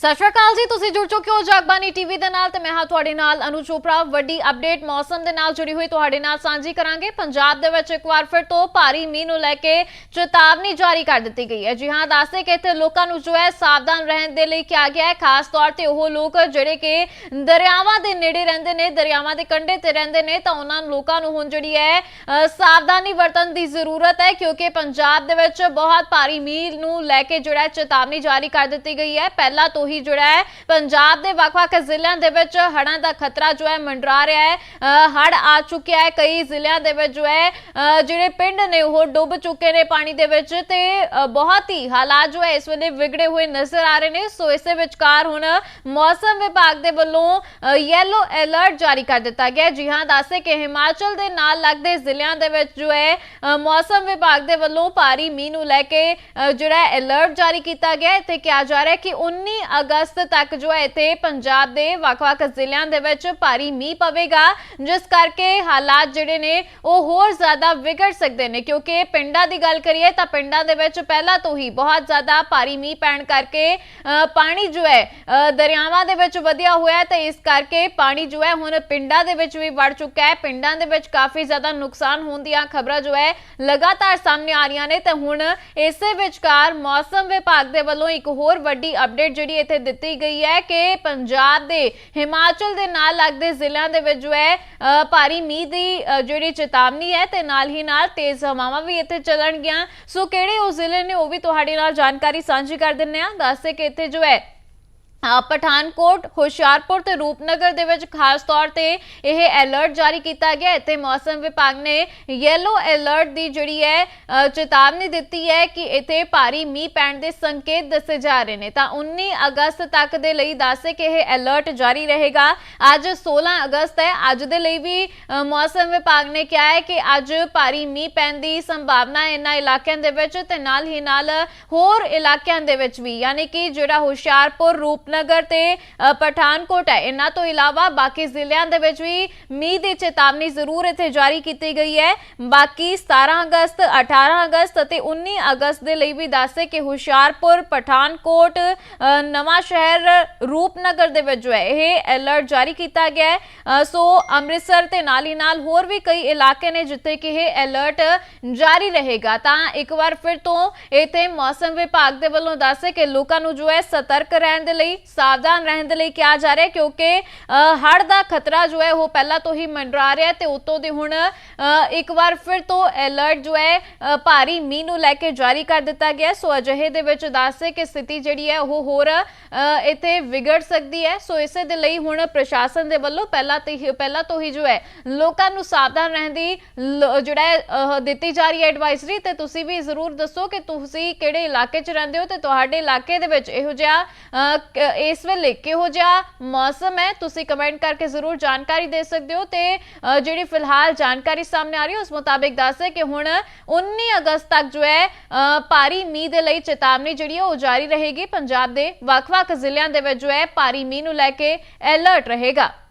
ਸਤਿ ਸ਼੍ਰੀ ਅਕਾਲ ਜੀ, ਤੁਸੀਂ ਜੁੜ ਚੁੱਕੇ ਹੋ ਜਗਬਾਨੀ ਟੀਵੀ ਦੇ ਨਾਲ ਤੇ ਮੈਂ ਹਾਂ ਤੁਹਾਡੇ ਨਾਲ ਅਨੂ ਚੋਪੜਾ। ਵੱਡੀ ਅਪਡੇਟ ਮੌਸਮ ਦੇ ਨਾਲ ਜੁੜੀ ਹੋਈ ਤੁਹਾਡੇ ਨਾਲ ਸਾਂਝੀ ਕਰਾਂਗੇ। ਪੰਜਾਬ ਦੇ ਵਿੱਚ ਇੱਕ ਵਾਰ ਫਿਰ ਤੋਂ ਭਾਰੀ ਮੀਂਹ ਨੂੰ ਲੈ ਕੇ ਚੇਤਾਵਨੀ ਜਾਰੀ ਕਰ ਦਿੱਤੀ ਗਈ ਹੈ। ਜੀ ਹਾਂ ਦੱਸਦੇ ਕਿ ਇੱਥੇ ਲੋਕਾਂ ਨੂੰ ਜੋ ਹੈ ਸਾਵਧਾਨ ਰਹਿਣ ਦੇ ਲਈ ਕਿਹਾ ਗਿਆ ਹੈ। ਖਾਸ ਤੌਰ ਤੇ ਉਹ ਲੋਕ ਜਿਹੜੇ ਕਿ ਦਰਿਆਵਾਂ ਦੇ ਨੇੜੇ ਰਹਿੰਦੇ ਨੇ, ਦਰਿਆਵਾਂ ਦੇ ਕੰਢੇ ਤੇ ਰਹਿੰਦੇ ਨੇ, ਤਾਂ ਉਹਨਾਂ ਲੋਕਾਂ ਨੂੰ ਹੁਣ ਜਿਹੜੀ ਹੈ ਸਾਵਧਾਨੀ ਵਰਤਣ ਦੀ ਜ਼ਰੂਰਤ ਹੈ, ਕਿਉਂਕਿ ਪੰਜਾਬ ਦੇ ਵਿੱਚ ਬਹੁਤ ਭਾਰੀ ਮੀਂਹ ਨੂੰ ਲੈ ਕੇ ਜਿਹੜਾ ਚੇਤਾਵਨੀ ਜਾਰੀ ਕਰ ਦਿੱਤੀ ਗਈ ਹੈ। ਪਹਿਲਾਂ ਤੋਂ ਹੀ ਜਿਹੜਾ ਹੈ। ਪੰਜਾਬ ਦੇ ਵੱਖ-ਵੱਖ ਜ਼ਿਲ੍ਹਿਆਂ ਦੇ ਵਿੱਚ ਹੜ੍ਹਾਂ ਦਾ ਖਤਰਾ ਜੋ ਹੈ ਮੰਡਰਾ ਰਿਹਾ ਹੈ। ਹੜ ਆ ਚੁੱਕਿਆ ਹੈ। ਕਈ ਜ਼ਿਲ੍ਹਿਆਂ ਦੇ ਵਿੱਚ ਜੋ ਹੈ ਜਿਹੜੇ ਪਿੰਡ ਨੇ ਉਹ ਡੁੱਬ ਚੁੱਕੇ ਨੇ ਪਾਣੀ ਦੇ ਵਿੱਚ ਤੇ ਬਹੁਤ ਹੀ ਹਾਲਾਤ ਜੋ ਹੈ ਇਸ ਵੇਲੇ ਵਿਗੜੇ ਹੋਏ ਨਜ਼ਰ ਆ ਰਹੇ ਨੇ। ਸੋ ਇਸੇ ਵਿਚਕਾਰ ਹੁਣ ਮੌਸਮ ਵਿਭਾਗ ਦੇ ਵੱਲੋਂ ਯੈਲੋ ਅਲਰਟ ਜਾਰੀ ਕਰ ਦਿੱਤਾ ਗਿਆ ਜੀ ਹਾਂ ਦੱਸੇ ਕਿ ਹਿਮਾਚਲ ਦੇ ਨਾਲ ਲੱਗਦੇ ਜ਼ਿਲ੍ਹਿਆਂ ਦੇ ਵਿੱਚ ਜੋ ਹੈ ਮੌਸਮ ਵਿਭਾਗ ਦੇ ਵੱਲੋਂ ਭਾਰੀ ਮੀਂਹ ਨੂੰ ਲੈ ਕੇ ਅ, ਜਿਹੜਾ ਅਲਰਟ ਜਾਰੀ ਕੀਤਾ ਗਿਆ ਹੈ। ਤੇ ਕਿਹਾ ਜਾ ਰਿਹਾ ਹੈ ਕਿ 19 ਅਗਸਤ ਤੱਕ ਜੋ ਹੈ ਇੱਥੇ ਪੰਜਾਬ ਦੇ ਵੱਖ-ਵੱਖ ਜ਼ਿਲ੍ਹਿਆਂ ਦੇ ਵਿੱਚ ਭਾਰੀ ਮੀਂਹ ਪਵੇਗਾ, ਜਿਸ ਕਰਕੇ ਹਾਲਾਤ ਜਿਹੜੇ ਨੇ ਉਹ ਹੋਰ ਜ਼ਿਆਦਾ ਵਿਗੜ ਸਕਦੇ ਨੇ। ਕਿਉਂਕਿ ਪਿੰਡਾਂ ਦੀ ਗੱਲ ਕਰੀਏ ਤਾਂ ਪਿੰਡਾਂ ਦੇ ਵਿੱਚ ਪਹਿਲਾਂ ਤੋਂ ਹੀ ਬਹੁਤ ਜ਼ਿਆਦਾ ਭਾਰੀ ਮੀਂਹ ਪੈਣ ਕਰਕੇ ਪਾਣੀ ਜੋ ਹੈ ਦਰਿਆਵਾਂ ਦੇ ਵਿੱਚ ਵਧਿਆ ਹੋਇਆ ਤੇ ਇਸ ਕਰਕੇ ਪਾਣੀ ਜੋ ਹੈ ਹੁਣ ਪਿੰਡਾਂ ਦੇ ਵਿੱਚ ਵੀ ਵੜ ਚੁੱਕਾ ਹੈ। ਪਿੰਡਾਂ ਦੇ ਵਿੱਚ ਕਾਫੀ ਜ਼ਿਆਦਾ ਨੁਕਸਾਨ ਹੋਣ ਦੀਆਂ ਖਬਰਾਂ ਜੋ ਹੈ ਲਗਾਤਾਰ ਸਾਹਮਣੇ ਆ ਰਹੀਆਂ ਨੇ। ਤੇ ਹੁਣ ਇਸੇ ਵਿਚਕਾਰ ਮੌਸਮ ਵਿਭਾਗ ਦੇ ਵੱਲੋਂ ਇੱਕ ਹੋਰ ਵੱਡੀ ਅਪਡੇਟ ਜਿਹੜੀ ਇੱਥੇ ਦਿੱਤੀ ਗਈ ਹੈ ਕਿ ਪੰਜਾਬ ਦੇ ਹਿਮਾਚਲ ਦੇ ਨਾਲ ਲੱਗਦੇ ਜ਼ਿਲ੍ਹਿਆਂ ਦੇ ਵਿੱਚ ਜੋ ਹੈ ਅ, ਭਾਰੀ ਮੀਂਹ ਦੀ ਜਿਹੜੀ ਚੇਤਾਵਨੀ ਹੈ ਤੇ ਨਾਲ ਹੀ ਨਾਲ ਤੇਜ਼ ਹਵਾਵਾਂ ਵੀ ਇੱਥੇ ਚੱਲਣਗੀਆਂ। ਸੋ ਕਿਹੜੇ ਉਹ ਜ਼ਿਲ੍ਹੇ ਨੇ ਉਹ ਵੀ ਤੁਹਾਡੇ ਨਾਲ ਜਾਣਕਾਰੀ ਸਾਂਝੀ ਕਰ ਦਿੰਨੇ ਆ ਦੱਸੇ ਕਿ ਇੱਥੇ ਜੋ ਹੈ ਪਠਾਨਕੋਟ, ਹੁਸ਼ਿਆਰਪੁਰ ਤੇ ਰੂਪਨਗਰ ਦੇ ਵਿੱਚ ਖਾਸ ਤੌਰ ਤੇ ਇਹ ਅਲਰਟ ਜਾਰੀ ਕੀਤਾ ਗਿਆ। ਇੱਥੇ ਮੌਸਮ ਵਿਭਾਗ ਨੇ ਯੈਲੋ ਅਲਰਟ ਦੀ ਜਿਹੜੀ ਹੈ ਚੇਤਾਵਨੀ ਦਿੱਤੀ ਹੈ ਕਿ ਇੱਥੇ ਭਾਰੀ ਮੀਂਹ ਪੈਣ ਦੇ ਸੰਕੇਤ ਦੱਸੇ ਜਾ ਰਹੇ ਨੇ। ਤਾਂ 19 ਅਗਸਤ ਤੱਕ ਦੇ ਲਈ ਦੱਸੇ ਕਿ ਇਹ ਅਲਰਟ ਜਾਰੀ ਰਹੇਗਾ। ਅੱਜ 16 ਅਗਸਤ ਹੈ। ਅੱਜ ਦੇ ਲਈ ਵੀ ਮੌਸਮ ਵਿਭਾਗ ਨੇ ਕਿਹਾ ਹੈ ਕਿ ਅੱਜ ਭਾਰੀ ਮੀਂਹ ਪੈਣ ਦੀ ਸੰਭਾਵਨਾ ਹੈ ਇਹਨਾਂ ਇਲਾਕਿਆਂ ਦੇ ਵਿੱਚ ਤੇ ਨਾਲ ਹੀ ਨਾਲ ਹੋਰ ਇਲਾਕਿਆਂ ਦੇ ਵਿੱਚ ਵੀ। ਯਾਨੀ ਕਿ ਜਿਹੜਾ ਹੁਸ਼ਿਆਰਪੁਰ ਰੂਪ ਰੂਪਨਗਰ ਤੇ ਪਠਾਨਕੋਟ ਹੈ। ਇਹਨਾਂ ਤੋਂ ਇਲਾਵਾ ਬਾਕੀ ਜ਼ਿਲ੍ਹਿਆਂ ਦੇ ਵਿੱਚ ਵੀ ਮੀਂਹ ਦੀ ਚੇਤਾਵਨੀ ਜ਼ਰੂਰ ਇੱਥੇ ਜਾਰੀ ਕੀਤੀ ਗਈ ਹੈ। ਬਾਕੀ 17 ਅਗਸਤ 18 ਅਗਸਤ ਅਤੇ 19 ਅਗਸਤ ਦੇ ਲਈ ਵੀ ਦੱਸੇ ਕਿ ਹੁਸ਼ਿਆਰਪੁਰ ਪਠਾਨਕੋਟ ਅ, ਨਵਾਂ ਸ਼ਹਿਰ ਰੂਪਨਗਰ ਦੇ ਵਿੱਚ ਜੋ ਹੈ ਇਹ ਅਲਰਟ ਜਾਰੀ ਕੀਤਾ ਗਿਆ ਹੈ। ਸੋ ਅੰਮ੍ਰਿਤਸਰ ਤੇ ਨਾਲ ਹੀ ਨਾਲ ਹੋਰ ਵੀ ਕਈ ਇਲਾਕੇ ਨੇ ਜਿੱਥੇ ਕਿ ਇਹ ਅਲਰਟ ਜਾਰੀ ਰਹੇਗਾ। ਤਾਂ ਇੱਕ ਵਾਰ ਫਿਰ ਤੋਂ ਇੱਥੇ ਮੌਸਮ ਵਿਭਾਗ ਦੇ ਵੱਲੋਂ ਦੱਸੇ ਕਿ ਲੋਕਾਂ ਨੂੰ ਜੋ ਹੈ ਸਤਰਕ ਰਹਿਣ ਦੇ ਲਈ ਸਾਵਧਾਨ ਰਹਿਣ ਦੇ ਲਈ ਕਿਹਾ ਜਾ ਰਿਹਾ ਕਿਉਂਕਿ ਹੜ ਦਾ ਖਤਰਾ ਜੋ ਹੈ ਉਹ ਪਹਿਲਾਂ ਤੋਂ ਹੀ ਮੰਡਰਾ ਰਿਹਾ ਹੈ ਤੇ ਉਤੋਂ ਦੀ ਹੁਣ ਇੱਕ ਵਾਰ ਫਿਰ ਤੋਂ ਅਲਰਟ ਜੋ ਹੈ ਭਾਰੀ ਮੀਂਹ ਨੂੰ ਲੈ ਕੇ ਜਾਰੀ ਕਰ ਦਿੱਤਾ ਗਿਆ ਸੋ ਅਜਿਹੇ ਦੇ ਵਿੱਚ ਦੱਸੇ ਕਿ ਸਥਿਤੀ ਜਿਹੜੀ ਹੈ ਉਹ ਹੋਰ ਇੱਥੇ ਵਿਗੜ ਸਕਦੀ ਹੈ। ਸੋ ਇਸੇ ਦੇ ਲਈ ਹੁਣ ਪ੍ਰਸ਼ਾਸਨ ਦੇ ਵੱਲੋਂ ਪਹਿਲਾਂ ਤੇ ਹੀ, ਪਹਿਲਾਂ ਤੋਂ ਹੀ ਜੋ ਹੈ, ਲੋਕਾਂ ਨੂੰ ਸਾਵਧਾਨ ਰਹਿਣ ਦੀ ਲ- ਜਿਹੜਾ ਦਿੱਤੀ ਜਾ ਰਹੀ ਹੈ ਐਡਵਾਈਜ਼ਰੀ ਤੇ ਤੁਸੀਂ ਵੀ ਜ਼ਰੂਰ ਦੱਸੋ ਕਿ ਤੁਸੀਂ ਕਿਹੜੇ ਇਲਾਕੇ 'ਚ ਰਹਿੰਦੇ ਹੋ ਤੇ ਤੁਹਾਡੇ ਇਲਾਕੇ ਦੇ ਵਿੱਚ ਇਹੋ ਜਿਹਾ ਇਸ ਵੇਲੇ ਕਿਹੋ ਜਿਹਾ ਮੌਸਮ ਹੈ? ਤੁਸੀਂ ਕਮੈਂਟ ਕਰਕੇ ਜ਼ਰੂਰ ਜਾਣਕਾਰੀ ਦੇ ਸਕਦੇ ਹੋ ਤੇ ਜਿਹੜੀ ਫਿਲਹਾਲ ਜਾਣਕਾਰੀ ਸਾਹਮਣੇ ਆ ਰਹੀ ਹੈ, ਉਸ ਮੁਤਾਬਿਕ ਹੈ ਕਿ ਹੁਣ 19 ਅਗਸਤ ਤੱਕ ਜੋ ਹੈ ਭਾਰੀ ਮੀਂਹ ਦੇ ਲਈ ਚੇਤਾਵਨੀ ਜਿਹੜੀ ਹੈ ਉਹ ਜਾਰੀ ਰਹੇਗੀ। ਪੰਜਾਬ ਦੇ ਵੱਖ-ਵੱਖ ਜ਼ਿਲ੍ਹਿਆਂ ਦੇ ਵਿੱਚ ਜੋ ਹੈ, ਭਾਰੀ ਮੀਂਹ ਨੂੰ ਲੈ ਕੇ ਅਲਰਟ ਰਹੇਗਾ।